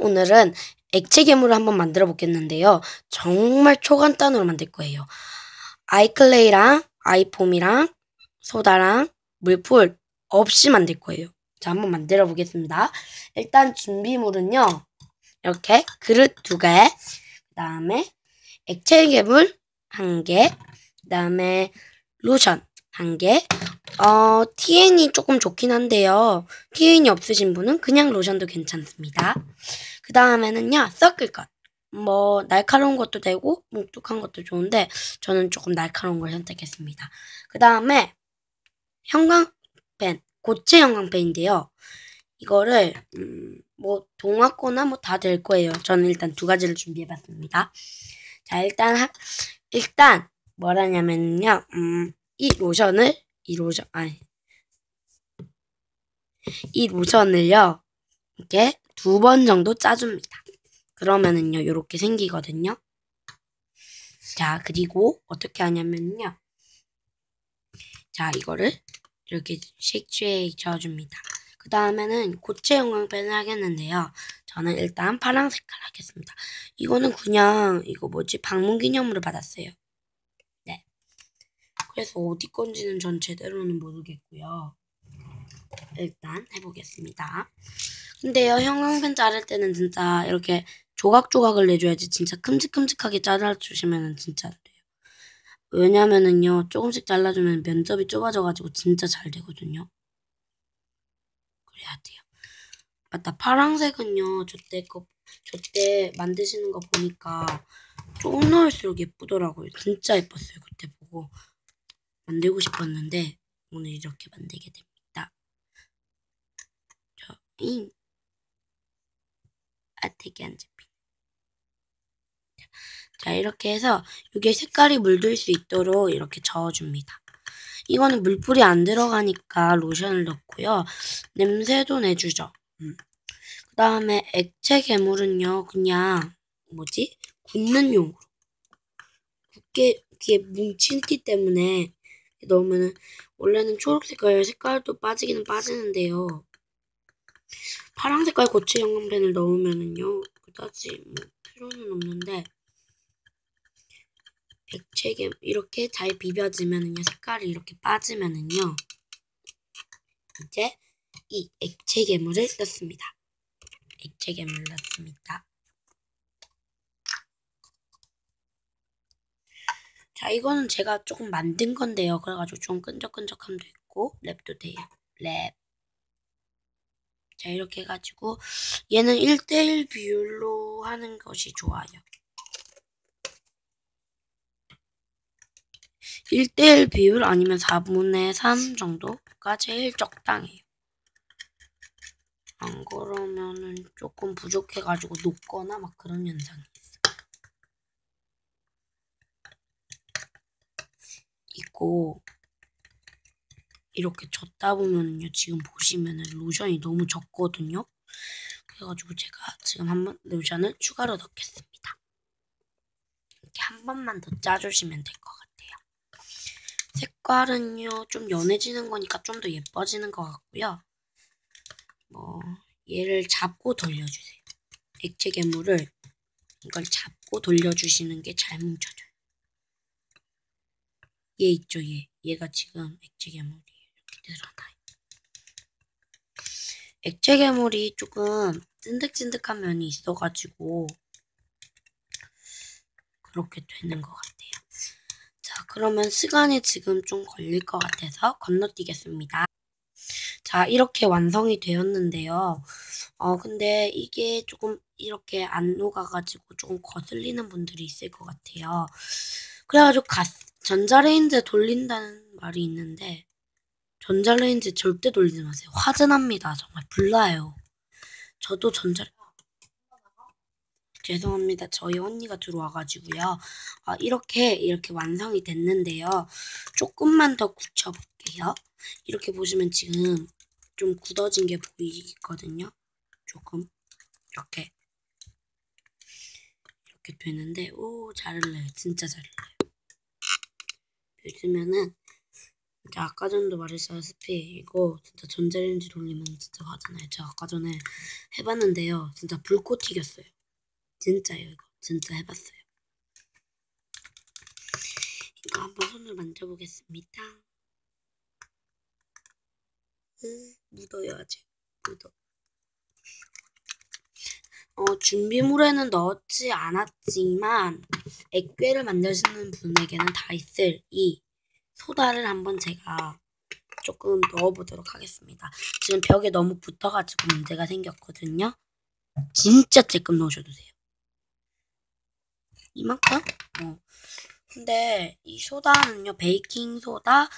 오늘은 액체 괴물을 한번 만들어 보겠는데요. 정말 초간단으로 만들 거예요. 아이클레이랑 아이폼이랑 소다랑 물풀 없이 만들 거예요. 자, 한번 만들어 보겠습니다. 일단 준비물은요. 이렇게 그릇 두 개, 그 다음에 액체 괴물 한 개, 그 다음에 로션 한 개, 어, TN이 조금 좋긴 한데요. TN이 없으신 분은 그냥 로션도 괜찮습니다. 그 다음에는요, 섞을 것. 뭐, 날카로운 것도 되고, 뭉툭한 것도 좋은데, 저는 조금 날카로운 걸 선택했습니다. 그 다음에, 형광펜, 고체 형광펜인데요. 이거를, 음, 뭐, 동화거나 뭐 다 될 거예요. 저는 일단 두 가지를 준비해봤습니다. 자, 일단, 하, 일단, 뭐라냐면요, 음, 이 로션을, 이 로션, 아니, 이 로션을요, 이렇게 두 번 정도 짜줍니다. 그러면은요, 이렇게 생기거든요. 자, 그리고 어떻게 하냐면요. 자, 이거를 이렇게 쉑쉑 저어줍니다. 그 다음에는 고체 형광펜을 하겠는데요. 저는 일단 파란 색깔 하겠습니다. 이거는 그냥 이거 뭐지 방문 기념으로 받았어요. 네. 그래서 어디 건지는 전 제대로는 모르겠고요. 일단 해보겠습니다. 근데요 형광펜 자를 때는 진짜 이렇게 조각조각을 내줘야지 진짜 큼직큼직하게 잘라주시면 진짜 돼요. 왜냐면은요 조금씩 잘라주면 면접이 좁아져가지고 진짜 잘 되거든요. 그래야 돼요. 맞다 파랑색은요 저때 거 저때 만드시는 거 보니까 조금 넣을수록 예쁘더라고요. 진짜 예뻤어요 그때 보고 만들고 싶었는데 오늘 이렇게 만들게 됩니다. 저, 잉. 아, 되게 안 잡히네. 자, 이렇게 해서 이게 색깔이 물들 수 있도록 이렇게 저어줍니다. 이거는 물풀이 안 들어가니까 로션을 넣고요. 냄새도 내주죠. 음. 그 다음에 액체 괴물은요, 그냥, 뭐지? 굽는 용으로. 굽게, 귀에 뭉치기 때문에 넣으면은, 원래는 초록 색깔, 색깔도 빠지기는 빠지는데요. 파란 색깔 고체 형광펜을 넣으면은요, 그다지 뭐 필요는 없는데, 액체괴 이렇게 잘 비벼지면은요, 색깔이 이렇게 빠지면은요, 이제 이 액체 괴물을 넣습니다. 액체 괴물을 넣습니다. 자, 이거는 제가 조금 만든 건데요. 그래가지고 좀 끈적끈적함도 있고, 랩도 돼요. 랩. 자, 이렇게 해가지고 얘는 1대1 비율로 하는 것이 좋아요. 1대1 비율 아니면 4분의 3 정도가 제일 적당해요. 안 그러면은 조금 부족해가지고 녹거나 막 그런 현상이 있고 이렇게 젓다 보면요 지금 보시면은 로션이 너무 적거든요. 그래가지고 제가 지금 한번 로션을 추가로 넣겠습니다. 이렇게 한 번만 더 짜주시면 될 것 같아요. 색깔은요 좀 연해지는 거니까 좀 더 예뻐지는 것 같고요. 뭐 얘를 잡고 돌려주세요. 액체 괴물을 이걸 잡고 돌려주시는 게 잘 뭉쳐져요. 얘 있죠 얘. 얘가 지금 액체 괴물이 늘어나요. 액체 괴물이 조금 찐득찐득한 면이 있어가지고 그렇게 되는 것 같아요. 자, 그러면 시간이 지금 좀 걸릴 것 같아서 건너뛰겠습니다. 자, 이렇게 완성이 되었는데요. 어, 근데 이게 조금 이렇게 안 녹아가지고 조금 거슬리는 분들이 있을 것 같아요. 그래가지고 가, 전자레인지에 돌린다는 말이 있는데 전자레인지 절대 돌리지 마세요. 화재납니다. 정말 불나요. 저도 전자 죄송합니다. 저희 언니가 들어와가지고요. 아, 이렇게 이렇게 완성이 됐는데요. 조금만 더 굳혀볼게요. 이렇게 보시면 지금 좀 굳어진 게 보이거든요. 조금 이렇게 이렇게 되는데 오잘 흘러요. 진짜 잘 흘러 진짜 아까 전도 말했다시피 이거 진짜 전자레인지 돌리면 진짜 가잖아요. 제가 아까 전에 해봤는데요. 진짜 불꽃 튀겼어요. 진짜요 이거. 진짜 해봤어요. 이거 한번 손으로 만져보겠습니다. 으, 묻어요 아직. 묻어. 어, 준비물에는 넣지 않았지만 액괴를 만드시는 분에게는 다 있을 이 소다를 한번 제가 조금 넣어보도록 하겠습니다. 지금 벽에 너무 붙어가지고 문제가 생겼거든요. 진짜 쬐끔 넣으셔도 돼요. 이만큼? 어. 근데 이 소다는요, 베이킹 소다, 그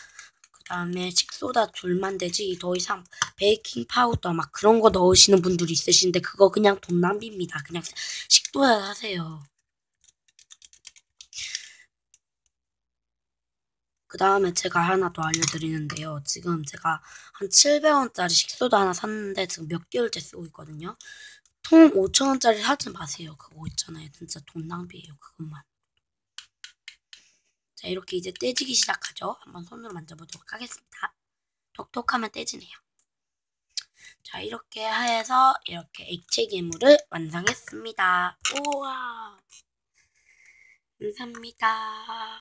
다음에 식소다 둘만 되지 더 이상 베이킹 파우더 막 그런 거 넣으시는 분들이 있으신데 그거 그냥 돈 낭비입니다. 그냥 식도다 사세요. 그 다음에 제가 하나 더 알려드리는데요. 지금 제가 한 700원짜리 식소다 하나 샀는데 지금 몇 개월째 쓰고 있거든요. 통 5천원짜리 사지 마세요. 그거 있잖아요. 진짜 돈 낭비예요. 그것만. 자, 이렇게 이제 떼지기 시작하죠. 한번 손으로 만져보도록 하겠습니다. 톡톡하면 떼지네요. 자, 이렇게 해서 이렇게 액체 괴물을 완성했습니다. 우와! 감사합니다.